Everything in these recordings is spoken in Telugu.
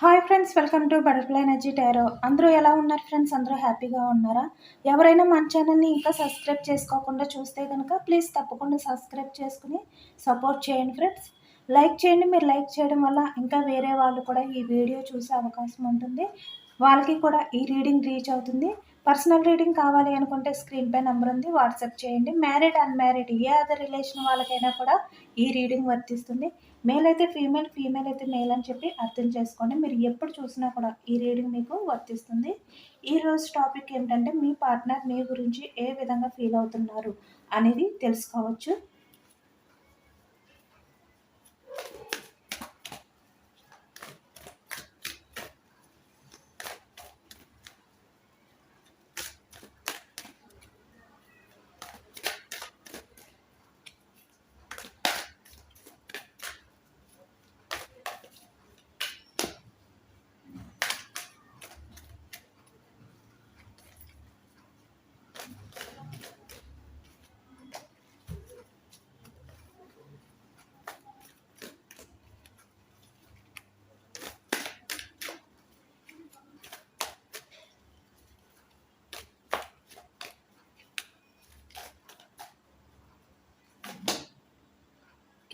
Hi friends welcome to butterfly energy tarot. అందరూ ఎలా ఉన్నారు ఫ్రెండ్స్? అందరూ హ్యాపీగా ఉన్నారా? ఎవరైనా మన ఛానల్ని ఇంకా సబ్స్క్రైబ్ చేసుకోకుండా చూస్తే కనుక ప్లీజ్ తప్పకుండా సబ్స్క్రైబ్ చేసుకుని సపోర్ట్ చేయండి ఫ్రెండ్స్. లైక్ చేయండి మీరు లైక్ చేయడం వల్ల ఇంకా వేరే వాళ్ళు కూడా ఈ వీడియో చూసే అవకాశం ఉంటుంది. వాళ్ళకి కూడా ఈ రీడింగ్ రీచ్ అవుతుంది. పర్సనల్ రీడింగ్ కావాలి అనుకుంటే స్క్రీన్ పై నెంబర్ ఉంది వాట్సాప్ చేయండి. మ్యారీడ్ అన్మ్యారీడ్ ఏ అదర్ రిలేషన్ వాళ్ళకైనా కూడా ఈ రీడింగ్ వర్తిస్తుంది. మేల్ అయితే ఫీమేల్ ఫీమేల్ అయితే మేల్ అని చెప్పి అర్థం చేసుకోండి. మీరు ఎప్పుడు చూసినా కూడా ఈ రీడింగ్ మీకు వర్తిస్తుంది. ఈ రోజు టాపిక్ ఏంటంటే మీ పార్ట్నర్ మీ గురించి ఏ విధంగా ఫీల్ అవుతున్నారు అనేది తెలుసుకోవచ్చు.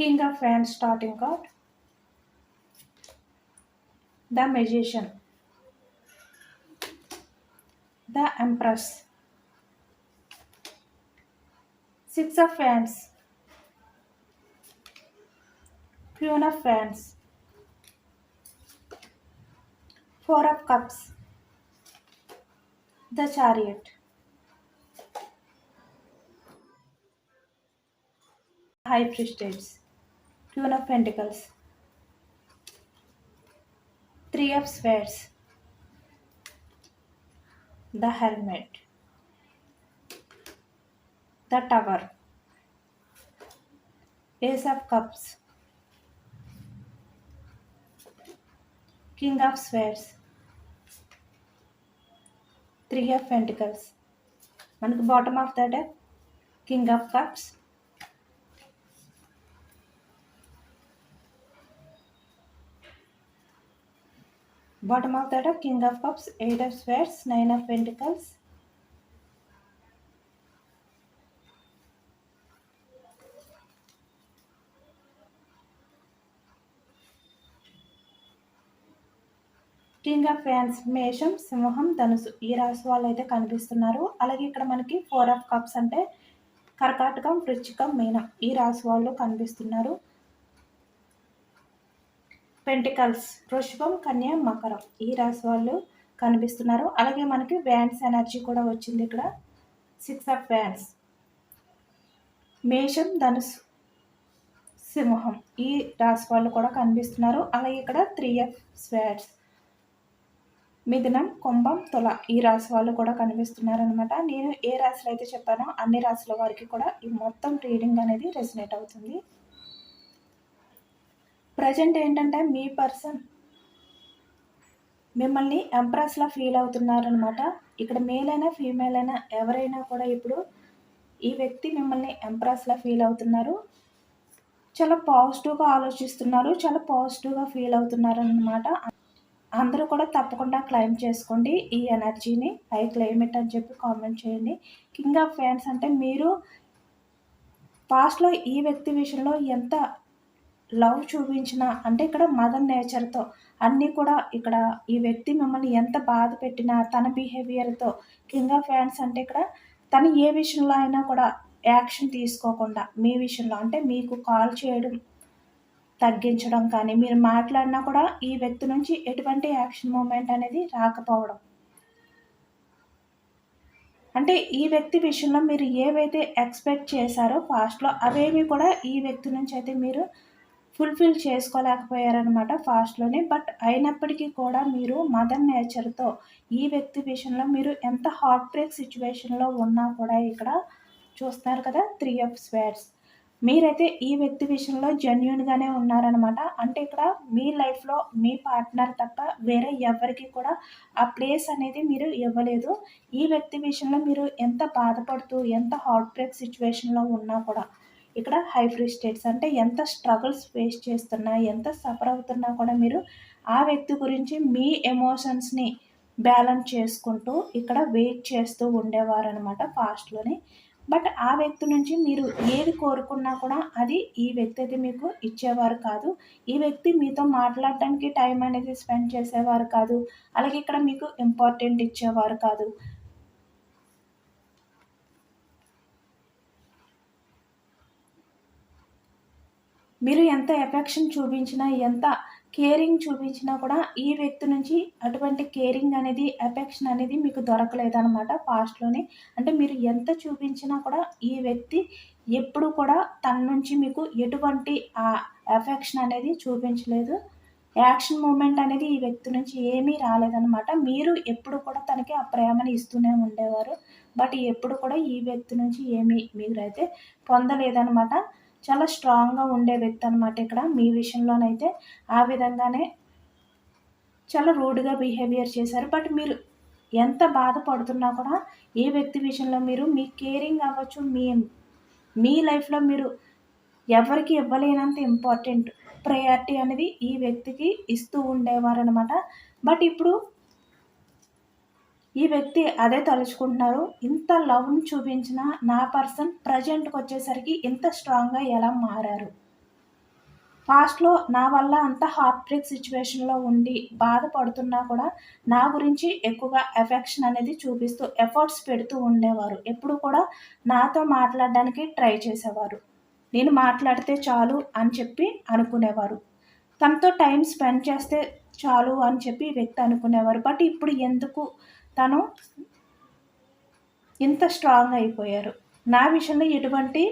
King of Wands starting card. The Magician. The Empress. Six of Wands. Queen of Wands. Four of Cups. The Chariot. High Priestess. Queen of Pentacles. Three of Swords. The Hermit. The Tower. Ace of Cups. King of Swords. Three of Pentacles. మనకు bottom of the deck king of cups bottom of the deck, King of Cups, Eight of Swords, Nine of king of fans మేషం సింహం ధనుసు ఈ రాశి వాళ్ళు అయితే కనిపిస్తున్నారు. అలాగే ఇక్కడ మనకి ఫోర్ ఆఫ్ కప్స్ అంటే కర్కాటకం వృచ్చికం మీనం ఈ రాశి వాళ్ళు కనిపిస్తున్నారు. పెంటికల్స్ వృషభం కన్యా మకరం. ఈ రాశి వాళ్ళు కనిపిస్తున్నారు. అలాగే మనకి వ్యాన్స్ ఎనర్జీ కూడా వచ్చింది ఇక్కడ. సిక్స్ ఆఫ్ వ్యాన్స్ మేషం ధనుసు సింహం. ఈ రాశి వాళ్ళు కూడా కనిపిస్తున్నారు. అలాగే ఇక్కడ త్రీ ఆఫ్ స్వాడ్స్ మిథునం కుంభం తుల ఈ రాశి వాళ్ళు కూడా కనిపిస్తున్నారు అనమాట నేను ఏ రాశులు అయితే చెప్పానో అన్ని రాశుల వారికి కూడా ఈ మొత్తం రీడింగ్ అనేది రెసినేట్ అవుతుంది. ప్రజెంట్ ఏంటంటే మీ పర్సన్ మిమ్మల్ని ఎంప్రెస్లా ఫీల్ అవుతున్నారనమాట ఇక్కడ మేల్ అయినా ఫీమేల్ అయినా ఎవరైనా కూడా ఇప్పుడు ఈ వ్యక్తి మిమ్మల్ని ఎంప్రెస్లా ఫీల్ అవుతున్నారు. చాలా పాజిటివ్గా ఆలోచిస్తున్నారు చాలా పాజిటివ్గా ఫీల్ అవుతున్నారు అనమాట అందరూ కూడా తప్పకుండా క్లైమ్ చేసుకోండి ఈ ఎనర్జీని ఐ క్లైమేట్ అని చెప్పి కామెంట్ చేయండి. కింగ్ ఆఫ్ ఫ్యాన్స్ అంటే మీరు పాస్ట్లో ఈ వ్యక్తి విషయంలో ఎంత లవ్ చూపించిన అంటే ఇక్కడ మదర్ నేచర్తో అన్నీ కూడా ఇక్కడ ఈ వ్యక్తి మిమ్మల్ని ఎంత బాధ పెట్టినా తన బిహేవియర్తో కింగ్ ఆఫ్ ఫ్యాన్స్ అంటే ఇక్కడ తను ఏ విషయంలో అయినా కూడా యాక్షన్ తీసుకోకుండా మీ విషయంలో అంటే మీకు కాల్ చేయడం తగ్గించడం కానీ మీరు మాట్లాడినా కూడా ఈ వ్యక్తి నుంచి ఎటువంటి యాక్షన్ మూమెంట్ అనేది రాకపోవడం. అంటే ఈ వ్యక్తి విషయంలో మీరు ఏవైతే ఎక్స్పెక్ట్ చేశారో ఫాస్ట్లో అవేవి కూడా ఈ వ్యక్తి నుంచి అయితే మీరు ఫుల్ఫిల్ చేసుకోలేకపోయారనమాట ఫాస్ట్లోనే బట్ అయినప్పటికీ కూడా మీరు మదర్ నేచర్తో ఈ వ్యక్తి విషయంలో మీరు ఎంత హార్ట్ బ్రేక్ సిచ్యువేషన్లో ఉన్నా కూడా ఇక్కడ చూస్తున్నారు కదా త్రీ ఆఫ్ స్వేర్స్ మీరైతే ఈ వ్యక్తి విషయంలో జెన్యున్గానే ఉన్నారనమాట అంటే ఇక్కడ మీ లైఫ్లో మీ పార్ట్నర్ తప్ప వేరే ఎవరికి కూడా ఆ ప్లేస్ అనేది మీరు ఇవ్వలేదు. ఈ వ్యక్తి విషయంలో మీరు ఎంత బాధపడుతూ ఎంత హార్ట్ బ్రేక్ సిచ్యువేషన్లో ఉన్నా కూడా ఇక్కడ హై ఫ్రీ స్టేట్స్ అంటే ఎంత స్ట్రగుల్స్ ఫేస్ చేస్తున్నా ఎంత సఫర్ అవుతున్నా కూడా మీరు ఆ వ్యక్తి గురించి మీ ఎమోషన్స్ని బ్యాలెన్స్ చేసుకుంటూ ఇక్కడ వెయిట్ చేస్తూ ఉండేవారు అనమాట పాస్ట్లోని బట్ ఆ వ్యక్తి నుంచి మీరు ఏది కోరుకున్నా కూడా అది ఈ వ్యక్తి అయితే మీకు ఇచ్చేవారు కాదు. ఈ వ్యక్తి మీతో మాట్లాడడానికి టైం అనేది స్పెండ్ చేసేవారు కాదు. అలాగే ఇక్కడ మీకు ఇంపార్టెంట్ ఇచ్చేవారు కాదు. మీరు ఎంత ఎఫెక్షన్ చూపించినా ఎంత కేరింగ్ చూపించినా కూడా ఈ వ్యక్తి నుంచి అటువంటి కేరింగ్ అనేది ఎఫెక్షన్ అనేది మీకు దొరకలేదన్నమాట పాస్ట్లోనే అంటే మీరు ఎంత చూపించినా కూడా ఈ వ్యక్తి ఎప్పుడు కూడా తన నుంచి మీకు ఎటువంటి ఆ ఎఫెక్షన్ అనేది చూపించలేదు. యాక్షన్ మూమెంట్ అనేది ఈ వ్యక్తి నుంచి ఏమీ రాలేదన్నమాట. మీరు ఎప్పుడు కూడా తనకి ఆ ప్రేమని ఇస్తూనే ఉండేవారు. బట్ ఎప్పుడు కూడా ఈ వ్యక్తి నుంచి ఏమీ మీరు అయితే పొందలేదన్నమాట. చాలా స్ట్రాంగ్గా ఉండే వ్యక్తి అనమాట ఇక్కడ. మీ విషయంలోనైతే ఆ విధంగానే చాలా రూడ్గా బిహేవియర్ చేశారు. బట్ మీరు ఎంత బాధపడుతున్నా కూడా ఏ వ్యక్తి విషయంలో మీరు మీ కేరింగ్ అవ్వచ్చు మీ మీ లైఫ్లో మీరు ఎవరికి ఇవ్వలేనంత ఇంపార్టెంట్ ప్రయారిటీ అనేది ఈ వ్యక్తికి ఇస్తూ ఉండేవారు అనమాట బట్ ఇప్పుడు ఈ వ్యక్తి అదే తలుచుకుంటున్నారు. ఇంత లవ్ని చూపించిన నా పర్సన్ ప్రజెంట్కి వచ్చేసరికి ఇంత స్ట్రాంగ్గా ఎలా మారారు? పాస్ట్లో నా వల్ల అంత హార్ట్ బ్రేక్ సిచ్యువేషన్లో ఉండి బాధపడుతున్నా కూడా నా గురించి ఎక్కువగా ఎఫెక్షన్ అనేది చూపిస్తూ ఎఫర్ట్స్ పెడుతూ ఉండేవారు. ఎప్పుడు కూడా నాతో మాట్లాడడానికి ట్రై చేసేవారు. నేను మాట్లాడితే చాలు అని చెప్పి అనుకునేవారు. తనతో టైం స్పెండ్ చేస్తే చాలు అని చెప్పి వ్యక్తి అనుకునేవారు. బట్ ఇప్పుడు ఎందుకు తను ఇంత స్ట్రాంగ్ అయిపోయారు. నా విషయంలో ఎటువంటి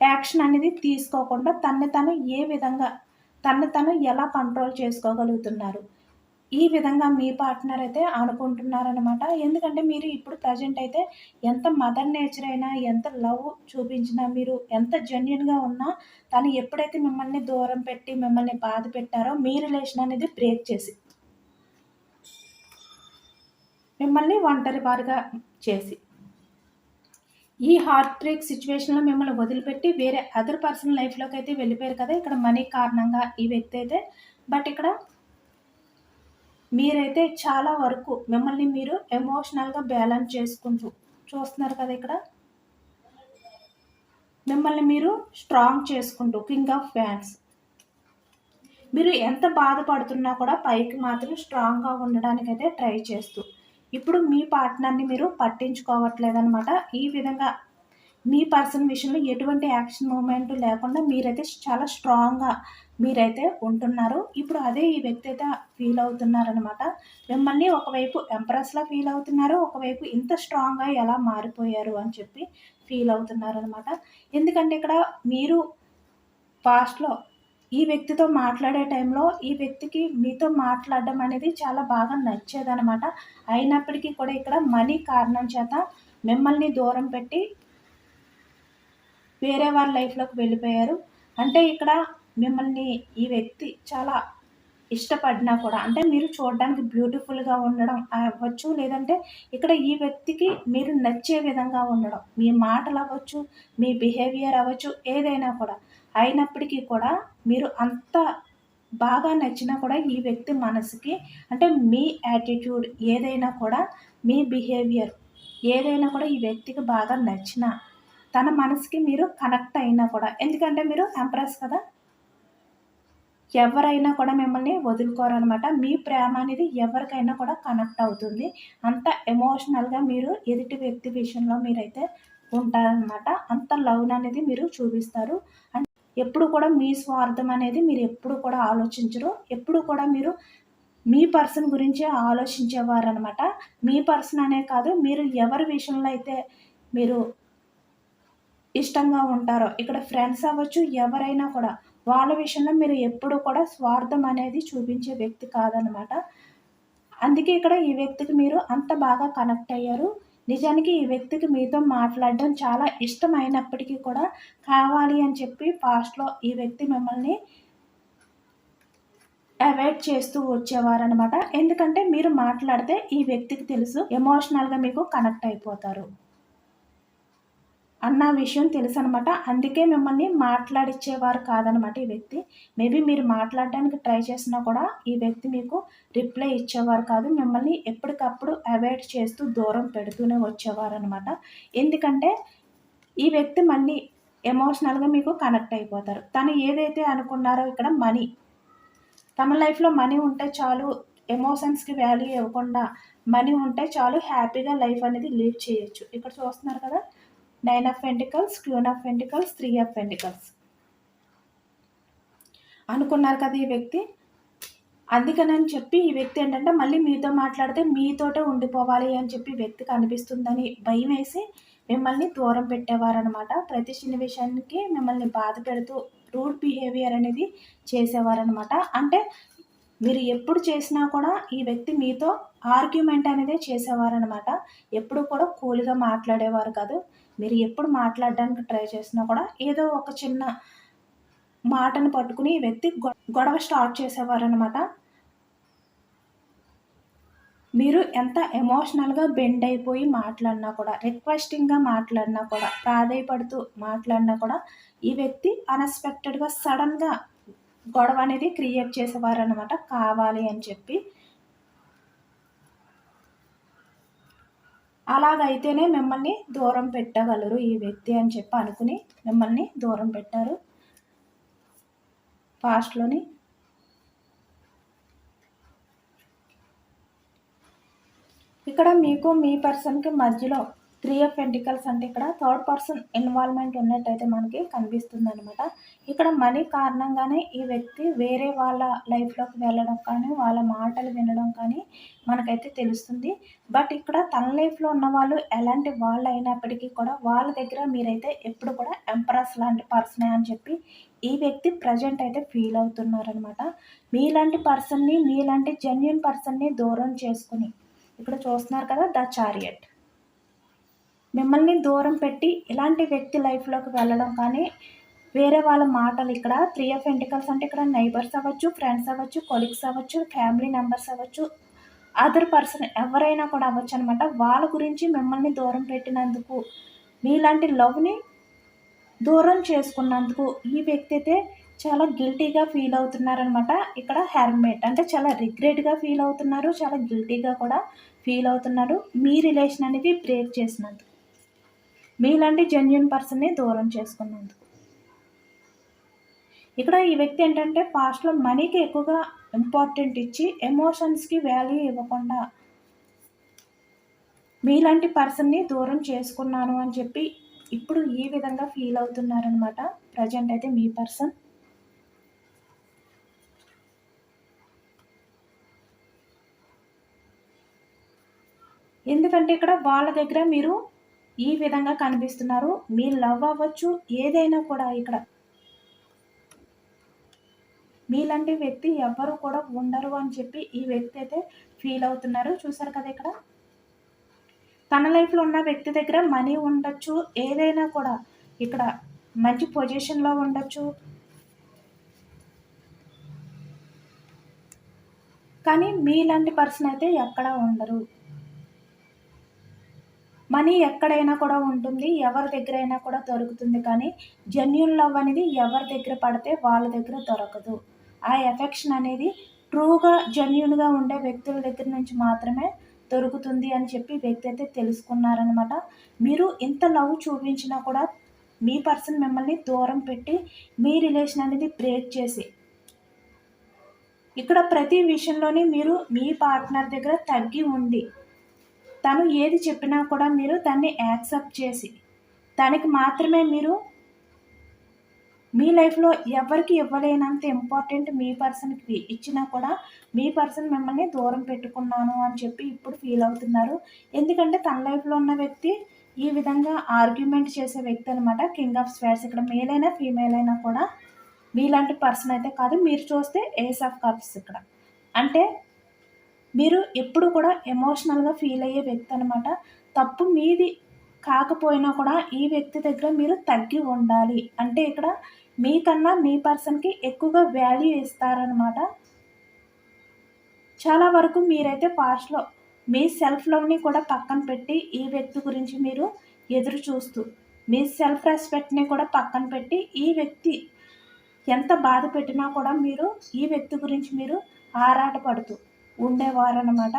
యాక్షన్ అనేది తీసుకోకుండా తన్ని తను ఏ విధంగా తన్ని తను ఎలా కంట్రోల్ చేసుకోగలుగుతున్నారు. ఈ విధంగా మీ పార్ట్నర్ అయితే అనుకుంటున్నారనమాట ఎందుకంటే మీరు ఇప్పుడు ప్రజెంట్ అయితే ఎంత మదర్ నేచర్ అయినా ఎంత లవ్ చూపించినా మీరు ఎంత జెన్యున్గా ఉన్నా తను ఎప్పుడైతే మిమ్మల్ని దూరం పెట్టి మిమ్మల్ని బాధ పెట్టారో మీ రిలేషన్ అనేది బ్రేక్ చేసి మిమ్మల్ని ఒంటరి వారిగా చేసి. ఈ హార్ట్ బ్రేక్ సిచ్యువేషన్లో మిమ్మల్ని వదిలిపెట్టి వేరే అదర్ పర్సన్ లైఫ్లోకి అయితే వెళ్ళిపోయారు కదా ఇక్కడ మనీ కారణంగా ఈ వ్యక్తి అయితే. బట్ ఇక్కడ మీరైతే చాలా వరకు మిమ్మల్ని మీరు ఎమోషనల్గా బ్యాలెన్స్ చేసుకుంటూ చూస్తున్నారు కదా ఇక్కడ. మిమ్మల్ని మీరు స్ట్రాంగ్ చేసుకుంటూ కింగ్ ఆఫ్ ఫ్యాన్స్ మీరు ఎంత బాధపడుతున్నా కూడా పైకి మాత్రం స్ట్రాంగ్గా ఉండడానికైతే ట్రై చేస్తూ. ఇప్పుడు మీ పార్ట్నర్ని మీరు పట్టించుకోవట్లేదనమాట ఈ విధంగా మీ పర్సన్ విషయంలో ఎటువంటి యాక్షన్ మూమెంట్ లేకుండా మీరైతే చాలా స్ట్రాంగ్గా మీరైతే ఉంటున్నారు. ఇప్పుడు అదే ఈ వ్యక్తి అయితే ఫీల్ అవుతున్నారనమాట మిమ్మల్ని ఒకవైపు ఎంప్రెస్లా ఫీల్ అవుతున్నారు ఒకవైపు ఇంత స్ట్రాంగ్గా ఎలా మారిపోయారు అని చెప్పి ఫీల్ అవుతున్నారనమాట ఎందుకంటే ఇక్కడ మీరు పాస్ట్లో ఈ వ్యక్తితో మాట్లాడే టైంలో ఈ వ్యక్తికి మీతో మాట్లాడడం అనేది చాలా బాగా నచ్చేదనమాట అయినప్పటికీ కూడా ఇక్కడ మనీ కారణం చేత మిమ్మల్ని దూరం పెట్టి వేరే వారి లైఫ్లోకి వెళ్ళిపోయారు. అంటే ఇక్కడ మిమ్మల్ని ఈ వ్యక్తి చాలా ఇష్టపడినా కూడా అంటే మీరు చూడడానికి బ్యూటిఫుల్గా ఉండడం అవ్వచ్చు లేదంటే ఇక్కడ ఈ వ్యక్తికి మీరు నచ్చే విధంగా ఉండడం మీ మాటలు అవ్వచ్చు మీ బిహేవియర్ అవ్వచ్చు ఏదైనా కూడా అయినప్పటికీ కూడా మీరు అంత బాగా నచ్చినా కూడా ఈ వ్యక్తి మనసుకి అంటే మీ యాటిట్యూడ్ ఏదైనా కూడా మీ బిహేవియర్ ఏదైనా కూడా ఈ వ్యక్తికి బాగా నచ్చిన తన మనసుకి మీరు కనెక్ట్ అయినా కూడా ఎందుకంటే మీరు ఎంప్రెస్ కదా? ఎవరైనా కూడా మిమ్మల్ని వదులుకోరనమాట మీ ప్రేమ అనేది ఎవరికైనా కూడా కనెక్ట్ అవుతుంది. అంత ఎమోషనల్గా మీరు ఎదుటి వ్యక్తి విషయంలో మీరైతే ఉంటారనమాట అంత లవ్ అనేది మీరు చూపిస్తారు. అండ్ ఎప్పుడు కూడా మీ స్వార్థం అనేది మీరు ఎప్పుడు కూడా ఆలోచించరు. ఎప్పుడు కూడా మీరు మీ పర్సన్ గురించే ఆలోచించేవారు అనమాట మీ పర్సన్ అనే కాదు మీరు ఎవరి విషయంలో అయితే మీరు ఇష్టంగా ఉంటారో ఇక్కడ ఫ్రెండ్స్ అవ్వచ్చు ఎవరైనా కూడా వాళ్ళ విషయంలో మీరు ఎప్పుడు కూడా స్వార్థం అనేది చూపించే వ్యక్తి కాదనమాట అందుకే ఇక్కడ ఈ వ్యక్తికి మీరు అంత బాగా కనెక్ట్ అయ్యారు. నిజానికి ఈ వ్యక్తికి మీతో మాట్లాడడం చాలా ఇష్టమైనప్పటికీ కూడా కావాలి అని చెప్పి పాస్ట్లో ఈ వ్యక్తి మిమ్మల్ని అవాయిడ్ చేస్తూ వచ్చేవారనమాట ఎందుకంటే మీరు మాట్లాడితే ఈ వ్యక్తికి తెలుసు ఎమోషనల్గా మీకు కనెక్ట్ అయిపోతారు. అన్న విషయం తెలుసు అనమాట అందుకే మిమ్మల్ని మాట్లాడిచ్చేవారు కాదనమాట ఈ వ్యక్తి. మేబీ మీరు మాట్లాడడానికి ట్రై చేసినా కూడా ఈ వ్యక్తి మీకు రిప్లై ఇచ్చేవారు కాదు. మిమ్మల్ని ఎప్పటికప్పుడు అవాయిడ్ చేస్తూ దూరం పెడుతూనే వచ్చేవారు అనమాట ఎందుకంటే ఈ వ్యక్తి మళ్ళీ ఎమోషనల్గా మీకు కనెక్ట్ అయిపోతారు. తను ఏదైతే అనుకున్నారో ఇక్కడ మనీ. తమ లైఫ్లో మనీ ఉంటే చాలు ఎమోషన్స్కి వాల్యూ ఇవ్వకుండా మనీ ఉంటే చాలు హ్యాపీగా లైఫ్ అనేది లీడ్ చేయొచ్చు. ఇక్కడ చూస్తున్నారు కదా nine of pentacles queen of pentacles three of pentacles అనుకున్నారు కదా ఈ వ్యక్తి? అందుకనని చెప్పి ఈ వ్యక్తి ఏంటంటే మళ్ళీ మీతో మాట్లాడితే మీతోటే ఉండిపోవాలి అని చెప్పి వ్యక్తికి అనిపిస్తుందని భయం వేసి మిమ్మల్ని దూరం పెట్టేవారనమాట ప్రతి చిన్న విషయానికి మిమ్మల్ని బాధ పెడుతూ రూడ్ బిహేవియర్ అనేది చేసేవారనమాట అంటే మీరు ఎప్పుడు చేసినా కూడా ఈ వ్యక్తి మీతో ఆర్గ్యుమెంట్ అనేది చేసేవారనమాట ఎప్పుడు కూడా కూల్గా మాట్లాడేవారు కాదు. మీరు ఎప్పుడు మాట్లాడడానికి ట్రై చేసినా కూడా ఏదో ఒక చిన్న మాటను పట్టుకుని ఈ వ్యక్తి గొడవ స్టార్ట్ చేసేవారనమాట మీరు ఎంత ఎమోషనల్గా బెండ్ అయిపోయి మాట్లాడినా కూడా రిక్వెస్టింగ్గా మాట్లాడినా కూడా ప్రాధాయపడుతూ మాట్లాడినా కూడా ఈ వ్యక్తి అన్ఎక్స్పెక్టెడ్గా సడన్గా గొడవ అనేది క్రియేట్ చేసేవారు అనమాట కావాలి అని చెప్పి అలాగైతేనే మిమ్మల్ని దూరం పెట్టగలరు ఈ వ్యక్తి అని చెప్పి అనుకుని మిమ్మల్ని దూరం పెట్టారు. ఫాస్ట్లోని ఇక్కడ మీకు మీ పర్సన్కి మధ్యలో త్రీ ఆఫ్ పెంటికల్స్ అంటే ఇక్కడ థర్డ్ పర్సన్ ఇన్వాల్వ్మెంట్ ఉన్నట్టయితే మనకి కనిపిస్తుంది అనమాట ఇక్కడ మనీ కారణంగానే ఈ వ్యక్తి వేరే వాళ్ళ లైఫ్లోకి వెళ్ళడం కానీ వాళ్ళ మాటలు వినడం కానీ మనకైతే తెలుస్తుంది. బట్ ఇక్కడ తన లైఫ్లో ఉన్న వాళ్ళు ఎలాంటి వాళ్ళు అయినప్పటికీ కూడా వాళ్ళ దగ్గర మీరైతే ఎప్పుడు కూడా ఎంప్రెస్ లాంటి పర్సనే అని చెప్పి ఈ వ్యక్తి ప్రజెంట్ అయితే ఫీల్ అవుతున్నారనమాట మీలాంటి పర్సన్ని మీలాంటి జెన్యున్ పర్సన్ని దూరం చేసుకుని ఇక్కడ చూస్తున్నారు కదా ద చారియట్. మిమ్మల్ని దూరం పెట్టి ఇలాంటి వ్యక్తి లైఫ్లోకి వెళ్ళడం కానీ వేరే వాళ్ళ మాటలు ఇక్కడ త్రీ ఆఫ్ ఎంటికల్స్ అంటే ఇక్కడ నైబర్స్ అవ్వచ్చు ఫ్రెండ్స్ అవ్వచ్చు కొలీగ్స్ అవ్వచ్చు ఫ్యామిలీ మెంబర్స్ అవ్వచ్చు అదర్ పర్సన్ ఎవరైనా కూడా అవ్వచ్చు అనమాట వాళ్ళ గురించి మిమ్మల్ని దూరం పెట్టినందుకు మీలాంటి లవ్ని దూరం చేసుకున్నందుకు ఈ వ్యక్తి అయితే చాలా గిల్టీగా ఫీల్ అవుతున్నారనమాట ఇక్కడ హెర్మేట్ అంటే చాలా రిగ్రెట్గా ఫీల్ అవుతున్నారు చాలా గిల్టీగా కూడా ఫీల్ అవుతున్నారు. మీ రిలేషన్ అనేది బ్రేక్ చేసినందుకు. మీలాంటి జెన్యున్ పర్సన్ని దూరం చేసుకున్నందుకు. ఇక్కడ ఈ వ్యక్తి ఏంటంటే పాస్ట్లో మనీకి ఎక్కువగా ఇంపార్టెంట్ ఇచ్చి ఎమోషన్స్కి వాల్యూ ఇవ్వకుండా మీలాంటి పర్సన్ని దూరం చేసుకున్నాను అని చెప్పి ఇప్పుడు ఈ విధంగా ఫీల్ అవుతున్నారనమాట ప్రజెంట్ అయితే మీ పర్సన్ ఎందుకంటే ఇక్కడ వాళ్ళ దగ్గర మీరు ఈ విధంగా కనిపిస్తున్నారు. మీ లవ్ అవ్వచ్చు ఏదైనా కూడా ఇక్కడ. మీలాంటి వ్యక్తి ఎవ్వరు కూడా ఉండరు అని చెప్పి ఈ వ్యక్తి అయితే ఫీల్ అవుతున్నారు. చూసారు కదా ఇక్కడ. తన లైఫ్లో ఉన్న వ్యక్తి దగ్గర మనీ ఉండొచ్చు ఏదైనా కూడా. ఇక్కడ మంచి పొజిషన్లో ఉండొచ్చు. కానీ మీలాంటి పర్సన్ అయితే ఎక్కడా ఉండరు. మనీ ఎక్కడైనా కూడా ఉంటుంది ఎవరి దగ్గర అయినా కూడా దొరుకుతుంది. కానీ జెన్యున్ లవ్ అనేది ఎవరి దగ్గర పడితే వాళ్ళ దగ్గర దొరకదు. ఆ ఎఫెక్షన్ అనేది ట్రూగా జెన్యున్గా ఉండే వ్యక్తుల దగ్గర నుంచి మాత్రమే దొరుకుతుంది అని చెప్పి వ్యక్తి అయితే తెలుసుకున్నారనమాట మీరు ఇంత లవ్ చూపించినా కూడా మీ పర్సన్ మిమ్మల్ని దూరం పెట్టి మీ రిలేషన్ అనేది బ్రేక్ చేసి ఇక్కడ ప్రతి విషయంలోని మీరు మీ పార్ట్నర్ దగ్గర తగ్గి ఉండి తను ఏది చెప్పినా కూడా మీరు దాన్ని యాక్సెప్ట్ చేసి తనకి మాత్రమే మీరు మీ లైఫ్లో ఎవరికి ఇవ్వలేనంత ఇంపార్టెంట్ మీ పర్సన్కి ఇచ్చినా కూడా మీ పర్సన్ మిమ్మల్ని దూరం పెట్టుకున్నాను అని చెప్పి ఇప్పుడు ఫీల్ అవుతున్నారు. ఎందుకంటే తన లైఫ్లో ఉన్న వ్యక్తి ఈ విధంగా ఆర్గ్యుమెంట్ చేసే వ్యక్తి అనమాట కింగ్ ఆఫ్ స్వేర్స్ ఇక్కడ మేల్ అయినా ఫీమేల్ అయినా కూడా మీలాంటి పర్సన్ అయితే కాదు. మీరు చూస్తే ఏస్ ఆఫ్ కప్స్ ఇక్కడ. అంటే మీరు ఎప్పుడు కూడా ఎమోషనల్గా ఫీల్ అయ్యే వ్యక్తి అనమాట తప్పు మీది కాకపోయినా కూడా ఈ వ్యక్తి దగ్గర మీరు తగ్గి ఉండాలి. అంటే ఇక్కడ మీకన్నా మీ పర్సన్కి ఎక్కువగా వాల్యూ ఇస్తారనమాట చాలా వరకు మీరైతే పాస్ట్లో మీ సెల్ఫ్ లవ్ని కూడా పక్కన పెట్టి ఈ వ్యక్తి గురించి మీరు ఎదురు చూస్తూ మీ సెల్ఫ్ రెస్పెక్ట్ని కూడా పక్కన పెట్టి ఈ వ్యక్తి ఎంత బాధ పెట్టినా కూడా మీరు ఈ వ్యక్తి గురించి మీరు ఆరాటపడుతూ ఉండేవారనమాట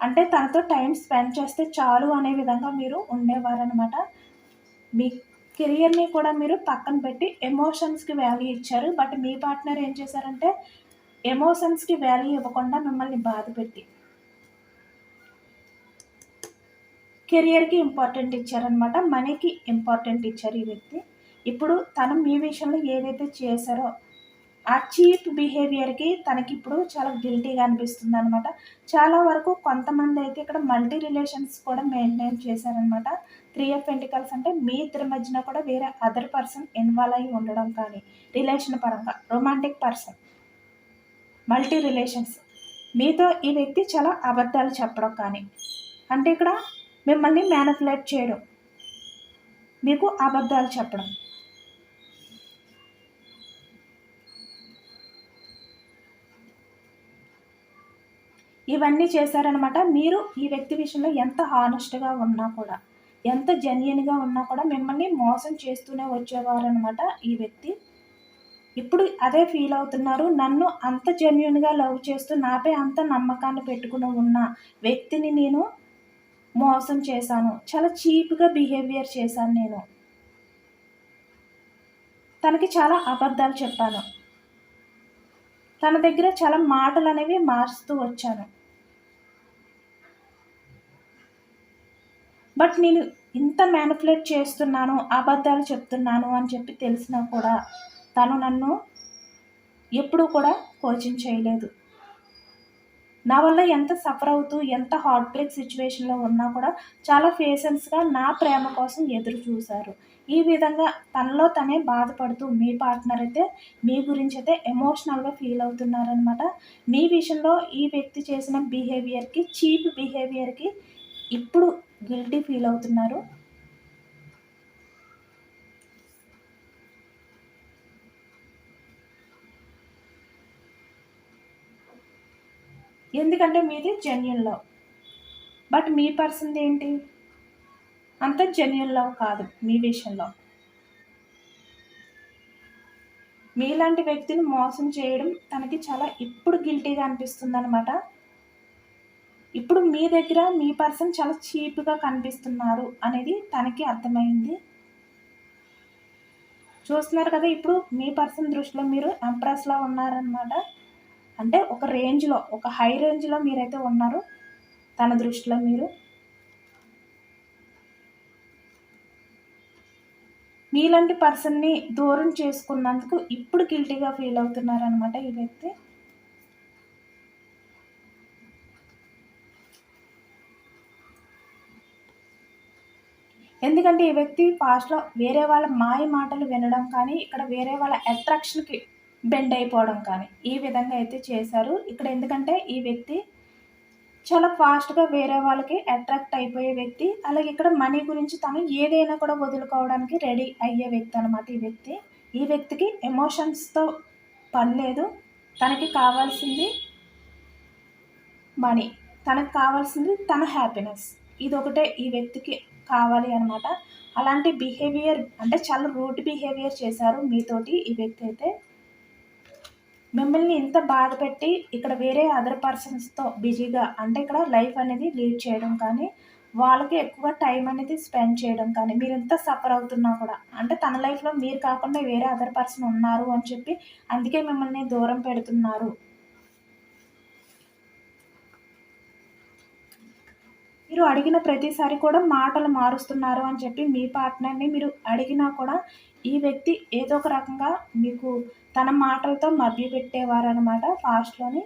అంటే తనతో టైం స్పెండ్ చేస్తే చాలు అనే విధంగా మీరు ఉండేవారనమాట మీ కెరియర్ని కూడా మీరు పక్కన పెట్టి ఎమోషన్స్కి వాల్యూ ఇచ్చారు. బట్ మీ పార్ట్నర్ ఏం చేశారంటే ఎమోషన్స్కి వాల్యూ ఇవ్వకుండా మిమ్మల్ని బాధ పెట్టి కెరియర్కి ఇంపార్టెంట్ ఇచ్చారనమాట మనీకి ఇంపార్టెంట్ ఇచ్చారు ఈ వ్యక్తి. ఇప్పుడు తను మీ విషయంలో ఏదైతే చేశారో ఆ చీప్ బిహేవియర్కి తనకి ఇప్పుడు చాలా గిల్టీగా అనిపిస్తుంది అనమాట చాలా వరకు కొంతమంది అయితే ఇక్కడ మల్టీ రిలేషన్స్ కూడా మెయింటైన్ చేశారనమాట త్రీ ఆఫ్ ఎంటికల్స్ అంటే మీ ఇద్దరి మధ్యన కూడా వేరే అదర్ పర్సన్ ఇన్వాల్వ్ అయ్యి ఉండడం కానీ రిలేషన్ పరంగా రొమాంటిక్ పర్సన్ మల్టీ రిలేషన్స్ మీతో ఈ వ్యక్తి చాలా అబద్ధాలు చెప్పడం కానీ అంటే ఇక్కడ మిమ్మల్ని మేనిపులేట్ చేయడం మీకు అబద్ధాలు చెప్పడం ఇవన్నీ చేశారనమాట. మీరు ఈ వ్యక్తి విషయంలో ఎంత హానెస్ట్గా ఉన్నా కూడా ఎంత జెన్యున్గా ఉన్నా కూడా మిమ్మల్ని మోసం చేస్తూనే వచ్చేవారనమాట ఈ వ్యక్తి. ఇప్పుడు అదే ఫీల్ అవుతున్నారు. నన్ను అంత జెన్యున్గా లవ్ చేస్తూ నాపై అంత నమ్మకాన్ని పెట్టుకుని ఉన్న వ్యక్తిని నేను మోసం చేశాను. చాలా చీప్గా బిహేవియర్ చేశాను నేను. తనకి చాలా అబద్ధాలు చెప్పాను. తన దగ్గర చాలా మాటలు అనేవి మారుస్తూ వచ్చాను. బట్ నేను ఇంత మ్యానిపులేట్ చేస్తున్నాను అబద్ధాలు చెప్తున్నాను అని చెప్పి తెలిసినా కూడా తను నన్ను ఎప్పుడూ కూడా కోచింగ్ చేయలేదు. నా వల్ల ఎంత సఫర్ అవుతూ ఎంత హార్ట్ బ్రేక్ సిచ్యువేషన్లో ఉన్నా కూడా చాలా పేషెన్స్గా నా ప్రేమ కోసం ఎదురు చూశారు. ఈ విధంగా తనలో తనే బాధపడుతూ మీ పార్ట్నర్ అయితే మీ గురించి అయితే ఎమోషనల్గా ఫీల్ అవుతున్నారనమాట మీ విషయంలో ఈ వ్యక్తి చేసిన బిహేవియర్కి చీప్ బిహేవియర్కి ఇప్పుడు గిల్టీ ఫీల్ అవుతున్నారు? ఎందుకంటే మీది జెన్యున్ లవ్ బట్ మీ పర్సన్ ఏంటి? అంత జెన్యున్ లవ్ కాదు మీ విషయంలో మీలాంటి వ్యక్తిని మోసం చేయడం తనకి చాలా ఇప్పుడు గిల్టీగా అనిపిస్తుంది అనమాట ఇప్పుడు మీ దగ్గర మీ పర్సన్ చాలా చీప్గా కనిపిస్తున్నారు అనేది తనకి అర్థమైంది. చూస్తున్నారు కదా ఇప్పుడు మీ పర్సన్ దృష్టిలో మీరు ఎంప్రెస్లా ఉన్నారనమాట అంటే ఒక రేంజ్లో ఒక హై రేంజ్లో మీరైతే ఉన్నారు తన దృష్టిలో మీరు. మీలాంటి పర్సన్ని దూరం చేసుకున్నందుకు ఇప్పుడు గిల్టీగా ఫీల్ అవుతున్నారనమాట ఈ వ్యక్తి. ఎందుకంటే ఈ వ్యక్తి పాస్ట్లో వేరే వాళ్ళ మాయ మాటలు వినడం కానీ ఇక్కడ వేరే వాళ్ళ అట్రాక్షన్కి బెండ్ అయిపోవడం కానీ ఈ విధంగా అయితే చేశారు. ఇక్కడ ఎందుకంటే ఈ వ్యక్తి చాలా ఫాస్ట్గా వేరే వాళ్ళకి అట్రాక్ట్ అయిపోయే వ్యక్తి. అలాగే ఇక్కడ మనీ గురించి తను ఏదైనా కూడా వదులుకోవడానికి రెడీ అయ్యే వ్యక్తి అనమాట ఈ వ్యక్తి. ఈ వ్యక్తికి ఎమోషన్స్తో పని లేదు. తనకి కావాల్సింది మనీ తనకు కావాల్సింది తన హ్యాపీనెస్ ఇది ఒకటే ఈ వ్యక్తికి కావాలి అనమాట అలాంటి బిహేవియర్ అంటే చాలా రూట్ బిహేవియర్ చేశారు మీతోటి ఈ వ్యక్తి అయితే. మిమ్మల్ని ఇంత బాధ పెట్టి ఇక్కడ వేరే అదర్ పర్సన్స్తో బిజీగా అంటే ఇక్కడ లైఫ్ అనేది లీడ్ చేయడం కానీ వాళ్ళకి ఎక్కువ టైం అనేది స్పెండ్ చేయడం కానీ మీరు ఎంత సఫర్ అవుతున్నా కూడా అంటే తన లైఫ్లో మీరు కాకుండా వేరే అదర్ పర్సన్ ఉన్నారు అని చెప్పి అందుకే మిమ్మల్ని దూరం పెడుతున్నారు. మీరు అడిగిన ప్రతిసారి కూడా మాటలు మారుస్తున్నారు అని చెప్పి మీ పార్ట్నర్ని మీరు అడిగినా కూడా ఈ వ్యక్తి ఏదో ఒక రకంగా మీకు తన మాటలతో మభ్యపెట్టేవారనమాట ఫాస్ట్లోని.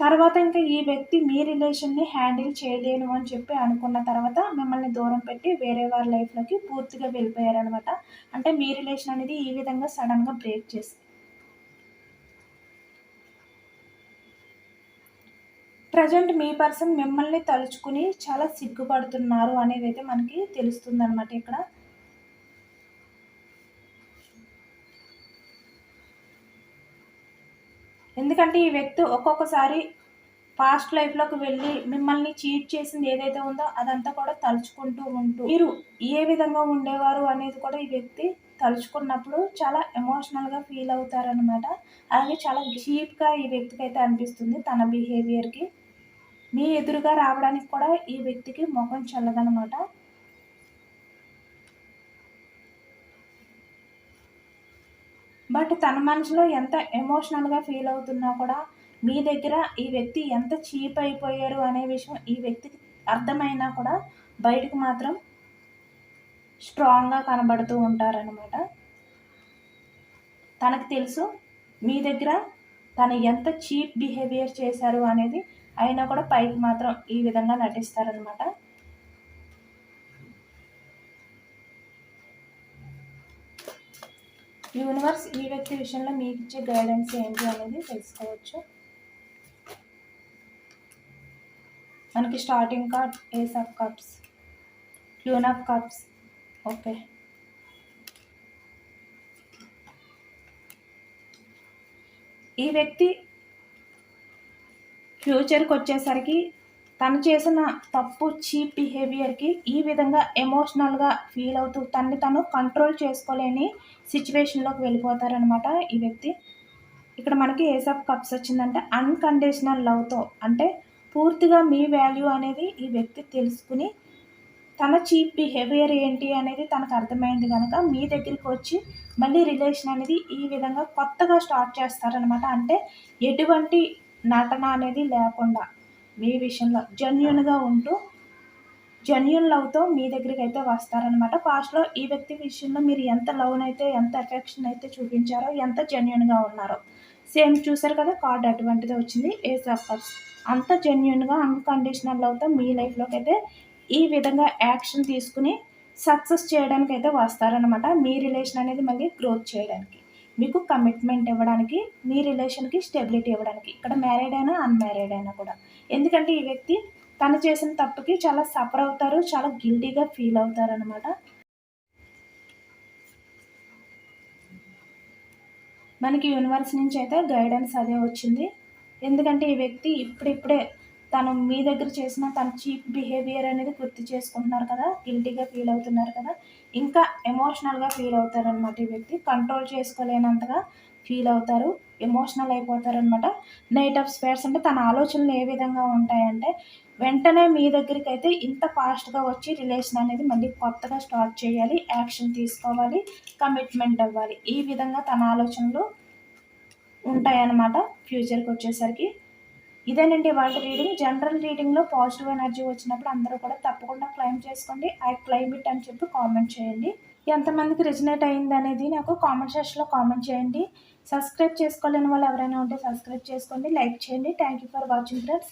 తర్వాత ఇంకా ఈ వ్యక్తి మీ రిలేషన్ని హ్యాండిల్ చేయలేను అని చెప్పి అనుకున్న తర్వాత మిమ్మల్ని దూరం పెట్టి వేరే వారి లైఫ్లోకి పూర్తిగా వెళ్ళిపోయారనమాట అంటే మీ రిలేషన్ అనేది ఈ విధంగా సడన్గా బ్రేక్ చేసి ప్రజెంట్ మీ పర్సన్ మిమ్మల్ని తలుచుకుని చాలా సిగ్గుపడుతున్నారు అనేది అయితే మనకి తెలుస్తుంది అనమాట ఇక్కడ. ఎందుకంటే ఈ వ్యక్తి ఒక్కొక్కసారి పాస్ట్ లైఫ్లోకి వెళ్ళి మిమ్మల్ని చీట్ చేసింది ఏదైతే ఉందో అదంతా కూడా తలుచుకుంటూ ఉంటూ మీరు ఏ విధంగా ఉండేవారు అనేది కూడా ఈ వ్యక్తి తలుచుకున్నప్పుడు చాలా ఎమోషనల్గా ఫీల్ అవుతారనమాట అలాగే చాలా చీప్గా ఈ వ్యక్తికి అయితే అనిపిస్తుంది తన బిహేవియర్కి మీ ఎదురుగా రావడానికి కూడా ఈ వ్యక్తికి ముఖం చల్లదనమాట. బట్ తన మనసులో ఎంత ఎమోషనల్గా ఫీల్ అవుతున్నా కూడా మీ దగ్గర ఈ వ్యక్తి ఎంత చీప్ అయిపోయారు అనే విషయం ఈ వ్యక్తికి అర్థమైనా కూడా బయటకు మాత్రం స్ట్రాంగ్గా కనబడుతూ ఉంటారనమాట తనకు తెలుసు మీ దగ్గర తను ఎంత చీప్ బిహేవియర్ చేశారు అనేది అయినా కూడా పైకి మాత్రం ఈ విధంగా నటిస్తారనమాట యూనివర్స్ ఈ వ్యక్తి విషయంలో మీకు ఇచ్చే గైడెన్స్ ఏంటి అనేది తెలుసుకోవచ్చు. మనకి starting card ace of cups queen of cups okay. ఈ వ్యక్తి ఫ్యూచర్కి వచ్చేసరికి తను చేసిన తప్పు చీప్ బిహేవియర్కి ఈ విధంగా ఎమోషనల్గా ఫీల్ అవుతూ తన్ని తను కంట్రోల్ చేసుకోలేని సిచ్యువేషన్లోకి వెళ్ళిపోతారనమాట ఈ వ్యక్తి. ఇక్కడ మనకి ఏస్ ఆఫ్ కప్స్ వచ్చిందంటే. అన్కండిషనల్ లవ్తో అంటే పూర్తిగా మీ వాల్యూ అనేది ఈ వ్యక్తి తెలుసుకుని తన చీప్ బిహేవియర్ ఏంటి అనేది తనకు అర్థమైంది కనుక మీ దగ్గరికి వచ్చి మళ్ళీ రిలేషన్ అనేది ఈ విధంగా కొత్తగా స్టార్ట్ చేస్తారనమాట అంటే ఎటువంటి నటన అనేది లేకుండా మీ విషయంలో జెన్యున్గా ఉంటూ జెన్యున్ లవ్తో మీ దగ్గరికి అయితే వస్తారనమాట పాస్ట్లో ఈ వ్యక్తి విషయంలో మీరు ఎంత లవ్ని అయితే ఎంత అఫెక్షన్ అయితే చూపించారో ఎంత జెన్యున్గా ఉన్నారో. సేమ్ చూసారు కదా కార్డ్ అటువంటిది వచ్చింది ఏ సఫర్స్ అంత జెన్యున్గా అన్కండిషనల్ లవ్తో మీ లైఫ్లోకి అయితే ఈ విధంగా యాక్షన్ తీసుకుని సక్సెస్ చేయడానికి అయితే వస్తారనమాట మీ రిలేషన్ అనేది మళ్ళీ గ్రోత్ చేయడానికి. మీకు కమిట్మెంట్ ఇవ్వడానికి మీ రిలేషన్కి స్టెబిలిటీ ఇవ్వడానికి ఇక్కడ మ్యారీడ్ అయినా అన్మ్యారీడ్ అయినా కూడా. ఎందుకంటే ఈ వ్యక్తి తను చేసిన తప్పుకి చాలా సఫర్ అవుతారు చాలా గిల్టీగా ఫీల్ అవుతారు అనమాట మనకి యూనివర్స్ నుంచి అయితే గైడెన్స్ అదే వచ్చింది. ఎందుకంటే ఈ వ్యక్తి ఇప్పుడిప్పుడే తను మీ దగ్గర చేసిన తన చీప్ బిహేవియర్ అనేది గుర్తు చేసుకుంటున్నారు కదా గిల్టీగా ఫీల్ అవుతున్నారు కదా. ఇంకా ఎమోషనల్గా ఫీల్ అవుతారనమాట ఈ వ్యక్తి. కంట్రోల్ చేసుకోలేనంతగా ఫీల్ అవుతారు ఎమోషనల్ అయిపోతారనమాట నైట్ ఆఫ్ స్పేర్స్ అంటే తన ఆలోచనలు ఏ విధంగా ఉంటాయంటే వెంటనే మీ దగ్గరికి అయితే ఇంత ఫాస్ట్గా వచ్చి రిలేషన్ అనేది మళ్ళీ కొత్తగా స్టార్ట్ చేయాలి యాక్షన్ తీసుకోవాలి కమిట్మెంట్ అవ్వాలి. ఈ విధంగా తన ఆలోచనలు ఉంటాయన్నమాట ఫ్యూచర్కి వచ్చేసరికి. ఇదేనండి వాళ్ళ రీడింగ్ జనరల్ రీడింగ్లో పాజిటివ్ ఎనర్జీ వచ్చినప్పుడు అందరూ కూడా తప్పకుండా క్లైమ్ చేసుకోండి. ఐ క్లైమ్ ఇట్ అని చెప్పి కామెంట్ చేయండి. ఎంతమందికి రిజనేట్ అయింది అనేది నాకు కామెంట్ సెక్షన్లో కామెంట్ చేయండి. సబ్స్క్రైబ్ చేసుకోలేని వాళ్ళు ఎవరైనా ఉంటే సబ్స్క్రైబ్ చేసుకోండి. లైక్ చేయండి. Thank you for watching friends